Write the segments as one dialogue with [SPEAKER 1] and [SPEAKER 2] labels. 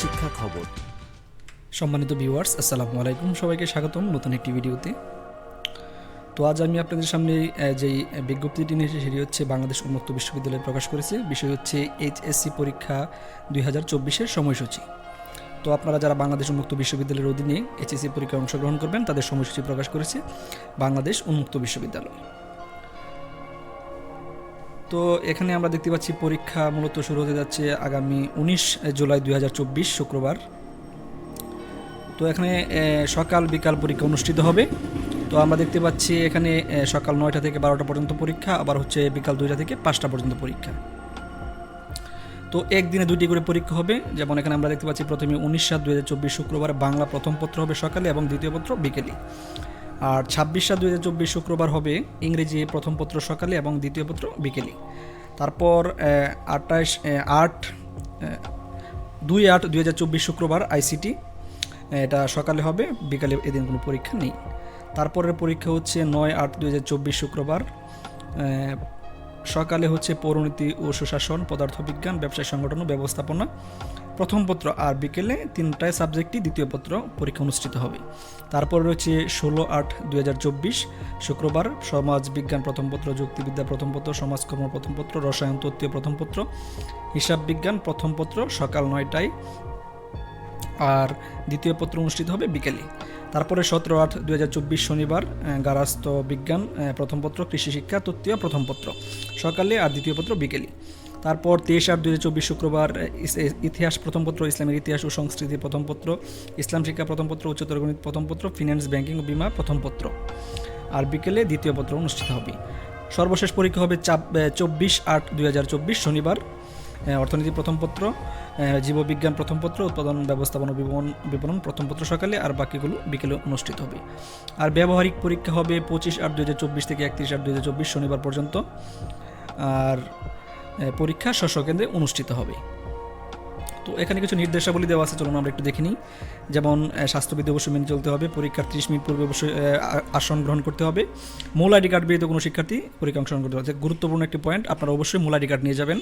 [SPEAKER 1] শিক্ষা খবর।
[SPEAKER 2] সম্মানিত ভিউয়ার্স আসসালামু আলাইকুম। সবাইকে স্বাগতম নতুন একটি ভিডিওতে। তো আজ আমি আপনাদের সামনে যেই বিজ্ঞপ্তিটি নিয়ে এসেছি, সেটি হচ্ছে বাংলাদেশ উন্মুক্ত বিশ্ববিদ্যালয় প্রকাশ করেছে। বিষয় হচ্ছে এইচএসসি পরীক্ষা দুই হাজার চব্বিশের সময়সূচি। তো আপনারা যারা বাংলাদেশ উন্মুক্ত বিশ্ববিদ্যালয়ের অধীনে এইচএসসি পরীক্ষায় অংশগ্রহণ করবেন, তাদের সময়সূচি প্রকাশ করেছে বাংলাদেশ উন্মুক্ত বিশ্ববিদ্যালয়। তো এখানে আমরা দেখতে পাচ্ছি পরীক্ষা মূলত শুরু হতে যাচ্ছে আগামী উনিশ জুলাই দুই হাজার চব্বিশ শুক্রবার। তো এখানে সকাল বিকাল পরীক্ষা অনুষ্ঠিত হবে। তো আমরা দেখতে পাচ্ছি এখানে সকাল নয়টা থেকে বারোটা পর্যন্ত পরীক্ষা, আবার হচ্ছে বিকাল দুইটা থেকে পাঁচটা পর্যন্ত পরীক্ষা। তো একদিনে দুইটি করে পরীক্ষা হবে। যেমন এখানে আমরা দেখতে পাচ্ছি প্রথমে উনিশ সাত দুই শুক্রবার বাংলা প্রথম পত্র হবে সকালে এবং দ্বিতীয় পত্র বিকেলে। আর ছাব্বিশ সাত দুই শুক্রবার হবে ইংরেজি প্রথম পত্র সকালে এবং দ্বিতীয় পত্র বিকেলে। তারপর আটাইশ আট দুই আট দুই হাজার চব্বিশ শুক্রবার আইসিটি এটা সকালে হবে, বিকালে এদিন কোনো পরীক্ষা নেই। তারপরের পরীক্ষা হচ্ছে নয় আট দুই হাজার চব্বিশ শুক্রবার সকালে হচ্ছে পৌরনীতি ও সুশাসন, পদার্থবিজ্ঞান, ব্যবসায় সংগঠন ও ব্যবস্থাপনা প্রথম পত্র আর বিকেলে তিনটায় সাবজেক্টই দ্বিতীয় পত্র পরীক্ষা অনুষ্ঠিত হবে। তারপর রয়েছে ষোলো আট দুই শুক্রবার সমাজ বিজ্ঞান প্রথম পত্র, যুক্তিবিদ্যা প্রথম পত্র, সমাজকর্ম প্রথম পত্র, রসায়ন তত্ত্বীয় প্রথম পত্র, হিসাব বিজ্ঞান প্রথম পত্র সকাল নয়টায়। আর দ্বিতীয় পত্র অনুষ্ঠিত হবে বিকেলে। তারপরে সতেরো আট দুই শনিবার গারাস্ত বিজ্ঞান প্রথম পত্র, কৃষি শিক্ষা তত্ত্বীয় প্রথম পত্র সকালে আর দ্বিতীয় পত্র বিকেলে। তারপর তেইশ আট দুই শুক্রবার আহ, ইস- ইতিহাস প্রথম পত্র ইসলামের ইতিহাস ও সংস্কৃতি প্রথম পত্র ইসলাম শিক্ষা প্রথম পত্র উচ্চতর গণিত প্রথম পত্র ফিনান্স ব্যাংকিং ও বিমা প্রথম পত্র। আর বিকেলে দ্বিতীয় পত্র অনুষ্ঠিত হবে। সর্বশেষ পরীক্ষা হবে চাপ চব্বিশ আট দুই শনিবার। অর্থনীতি প্রথম পত্র জীববিজ্ঞান প্রথম পত্র উৎপাদন ব্যবস্থাপনা বিপণন বিপণন প্রথম পত্র সকালে আর বাকিগুলো বিকেলে অনুষ্ঠিত হবে। আর ব্যবহারিক পরীক্ষা হবে পঁচিশ আট দুই থেকে একত্রিশ আট দুই শনিবার পর্যন্ত। আর পরীক্ষা স্ব কেন্দ্রে অনুষ্ঠিত হবে। তো এখানে কিছু নির্দেশাবলী দেওয়া আছে, চলুন আমরা একটু দেখে নিই। যেমন স্বাস্থ্যবিধি অবশ্যই মেনে চলতে হবে, পরীক্ষার ত্রিশ মিনিট পূর্বে অবশ্যই আসন গ্রহণ করতে হবে। মূল আইডি কার্ড বিহিত কোনো শিক্ষার্থী পরীক্ষা অংশগ্রহণ করতে হবে গুরুত্বপূর্ণ একটি পয়েন্ট, আপনারা অবশ্যই মূল আইডি কার্ড নিয়ে যাবেন।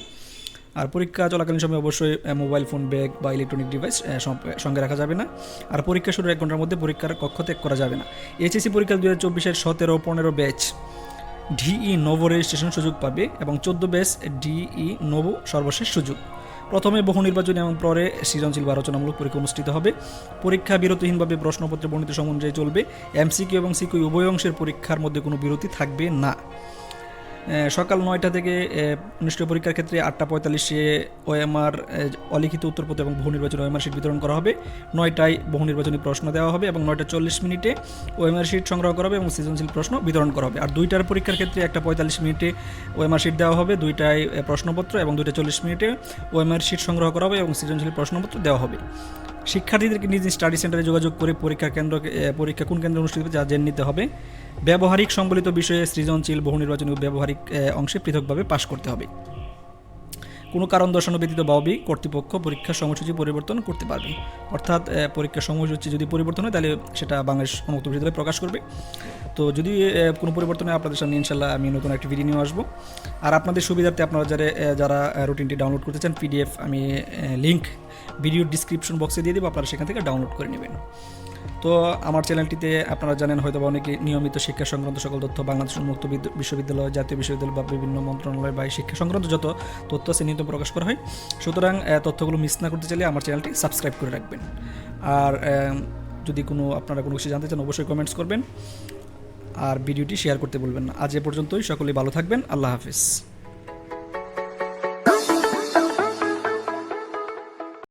[SPEAKER 2] আর পরীক্ষা চলাকালীন সময় অবশ্যই মোবাইল ফোন, ব্যাগ বা ইলেকট্রনিক ডিভাইস সঙ্গে রাখা যাবে না। আর পরীক্ষা শুরুর এক ঘণ্টার মধ্যে পরীক্ষার কক্ষ ত্যাগ করা যাবে না। এইচএসসি পরীক্ষা দু হাজার চব্বিশের সতেরো, পনেরো ব্যাচ। ডিই নোভো রেজিস্ট্রেশন সুযোগ পাবে এবং চোদ্দ ব্যাচ ডিই নোভো সর্বশেষ সুযোগ। প্রথমে বহু নির্বাচনী এবং পরে সৃজনশীল বা রচনামূলক পরীক্ষা অনুষ্ঠিত হবে। পরীক্ষা বিরতিহীনভাবে প্রশ্নপত্রে বর্ণিত সমন্বয়ে চলবে। এমসিকিউ এবং সিকিউ উভয় অংশের পরীক্ষার মধ্যে কোনো বিরতি থাকবে না। সকাল নয়টা থেকে অনুষ্ঠিত পরীক্ষার ক্ষেত্রে আটটা পঁয়তাল্লিশে ওএমআর অলিখিত উত্তরপত্র এবং বহু নির্বাচনী ওএমআর শিট বিতরণ করা হবে। নয়টায় বহু নির্বাচনী প্রশ্ন দেওয়া হবে এবং নয়টা চল্লিশ মিনিটে ওএমআর শিট সংগ্রহ করা হবে এবং সৃজনশীল প্রশ্ন বিতরণ করা হবে। আর দুইটার পরীক্ষার ক্ষেত্রে একটা পঁয়তাল্লিশ মিনিটে ওএমআর শিট দেওয়া হবে, দুইটায় প্রশ্নপত্র এবং দুইটা চল্লিশ মিনিটে ওএমআর শিট সংগ্রহ করা হবে এবং সৃজনশীল প্রশ্নপত্র দেওয়া হবে। শিক্ষার্থীদেরকে নিজ স্টাডি সেন্টারে যোগাযোগ করে পরীক্ষা কেন্দ্র পরীক্ষা কোন কেন্দ্রে অনুষ্ঠিত হবে যা জেনে নিতে হবে। ব্যবহারিক সম্বলিত বিষয়ে সৃজনশীল, বহু নির্বাচনী ও ব্যবহারিক অংশে পৃথকভাবে পাশ করতে হবে। কোনো কারণ দর্শানো ব্যতীত বাবি কর্তৃপক্ষ পরীক্ষার সময়সূচি পরিবর্তন করতে পারবে। অর্থাৎ পরীক্ষার সময়সূচি যদি পরিবর্তন হয়, তাহলে সেটা বাংলাদেশ উন্মুক্ত বিশ্ববিদ্যালয় প্রকাশ করবে। তো যদি কোনো পরিবর্তন হয়, আপনাদের সামনে ইনশাল্লাহ আমি নতুন একটি ভিডিও নিয়ে আসব। আর আপনাদের সুবিধার্থে আপনারা যারা যারা রুটিনটি ডাউনলোড করতে চান পিডিএফ আমি লিঙ্ক ভিডিও ডিসক্রিপশন বক্সে দিয়ে দেবো, আপনারা সেখান থেকে ডাউনলোড করে নেবেন। তো আমার চ্যানেলটিতে আপনারা জানেন হয়তো বা অনেকে নিয়মিত শিক্ষা সংক্রান্ত সকল তথ্য, বাংলাদেশ উন্মুক্ত বিশ্ববিদ্যালয়, জাতীয় বিশ্ববিদ্যালয় বা বিভিন্ন মন্ত্রণালয় বা শিক্ষা সংক্রান্ত যত তথ্য আছে নিয়মিত প্রকাশ করা হয়। সুতরাং তথ্যগুলো মিস না করতে চাইলে আমার চ্যানেলটি সাবস্ক্রাইব করে রাখবেন। আর যদি কোনো, আপনারা কোনো কিছু জানতে চান, অবশ্যই কমেন্টস করবেন। আর ভিডিওটি শেয়ার করতে বলবেন না। আজ এ পর্যন্তই। সকলেই ভালো থাকবেন। আল্লাহ হাফিজ।